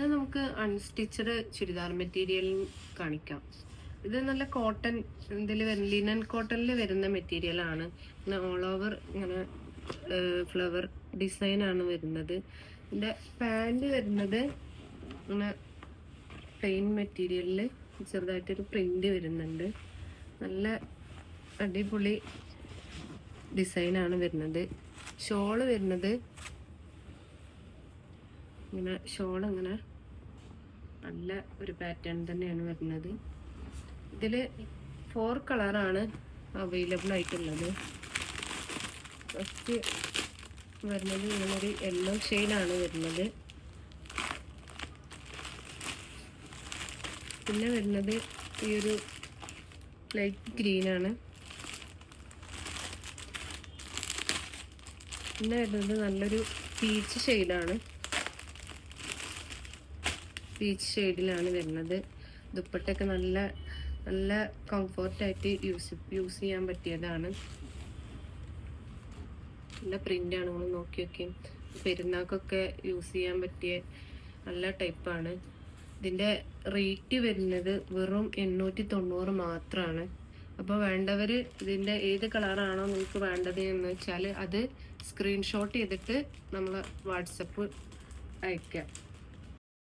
ഇത് നമുക്ക് unstitched churidar material കാണിക്കാം. ഇത് നല്ല കോട്ടൺ ഇതിൽ വരുന്ന ലിനൻ കോട്ടണിൽ വരുന്ന മെറ്റീരിയൽ ആണ്. ഇങ്ങനെ ഓൾ ഓവർ ഇങ്ങനെ ഫ്ലവർ ഡിസൈൻ ആണ് വരുന്നത്. ഇതിന്റെ പാന്റ് വരുന്നത് ഇങ്ങനെ പ്ലെയിൻ മെറ്റീരിയലിൽ ചെറുതായിട്ടൊരു പ്രിന്റ് വരുന്നുണ്ട്. നല്ല അടിപൊളി ഡിസൈനാണ് വരുന്നത്. ഷോൾ വരുന്നത് ഇങ്ങനെ ഷോൾ ഇങ്ങനെ നല്ല ഒരു പാറ്റേൺ തന്നെയാണ് വരുന്നത്. ഇതിൽ ഫോർ കളറാണ് അവൈലബിൾ ആയിട്ടുള്ളത്. ഫസ്റ്റ് വരുന്നത് ഇങ്ങനൊരു യെല്ലോ ഷെയ്ഡാണ് വരുന്നത്. പിന്നെ വരുന്നത് ഈ ഒരു ലൈറ്റ് ഗ്രീനാണ് പിന്നെ വരുന്നത് നല്ലൊരു പീച്ച് ഷെയ്ഡാണ് പീച്ച് ഷെയ്ഡിലാണ് വരുന്നത്. ദുപ്പട്ടയൊക്കെ നല്ല നല്ല കംഫർട്ടായിട്ട് യൂസ് യൂസ് ചെയ്യാൻ പറ്റിയതാണ്. നല്ല പ്രിന്റാണ് നിങ്ങൾ നോക്കി നോക്കി പെരുന്നാക്കൊക്കെ യൂസ് ചെയ്യാൻ പറ്റിയ നല്ല ടൈപ്പാണ് ഇതിന്റെ റേറ്റ് വരുന്നത് വെറും എണ്ണൂറ്റി തൊണ്ണൂറ് മാത്രമാണ് അപ്പോൾ വേണ്ടവർ ഇതിന്റെ ഏത് കളറാണോ നിങ്ങൾക്ക് വേണ്ടത് എന്ന് വെച്ചാൽ അത് സ്ക്രീൻഷോട്ട് ചെയ്തിട്ട് നമ്മൾ വാട്സപ്പ് അയക്കാം